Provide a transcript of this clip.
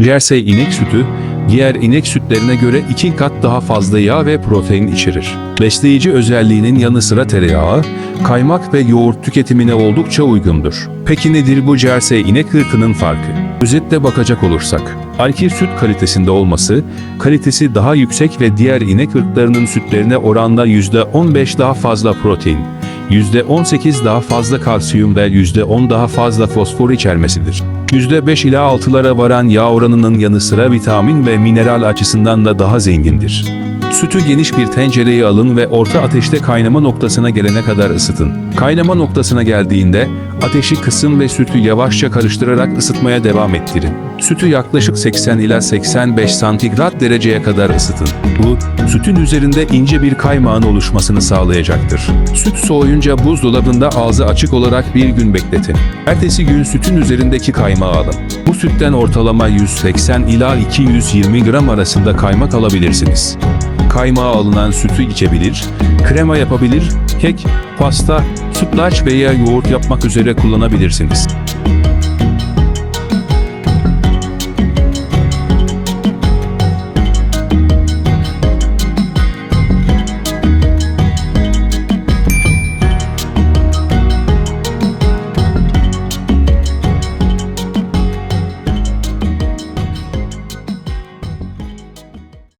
Jersey inek sütü, diğer inek sütlerine göre iki kat daha fazla yağ ve protein içerir. Besleyici özelliğinin yanı sıra tereyağı, kaymak ve yoğurt tüketimine oldukça uygundur. Peki nedir bu Jersey inek ırkının farkı? Özetle bakacak olursak, Alkir süt kalitesinde olması, kalitesi daha yüksek ve diğer inek ırklarının sütlerine oranla %15 daha fazla protein, %18 daha fazla kalsiyum ve %10 daha fazla fosfor içermesidir. %5 ila 6'lara varan yağ oranının yanı sıra vitamin ve mineral açısından da daha zengindir. Sütü geniş bir tencereye alın ve orta ateşte kaynama noktasına gelene kadar ısıtın. Kaynama noktasına geldiğinde ateşi kısın ve sütü yavaşça karıştırarak ısıtmaya devam ettirin. Sütü yaklaşık 80 ila 85 santigrat dereceye kadar ısıtın. Bu, sütün üzerinde ince bir kaymağın oluşmasını sağlayacaktır. Süt soğuyunca buzdolabında ağzı açık olarak bir gün bekletin. Ertesi gün sütün üzerindeki kaymağı alın. Bu sütten ortalama 180 ila 220 gram arasında kaymak alabilirsiniz. Kaymağı alınan sütü içebilir, krema yapabilir, kek, pasta, sütlaç veya yoğurt yapmak üzere kullanabilirsiniz.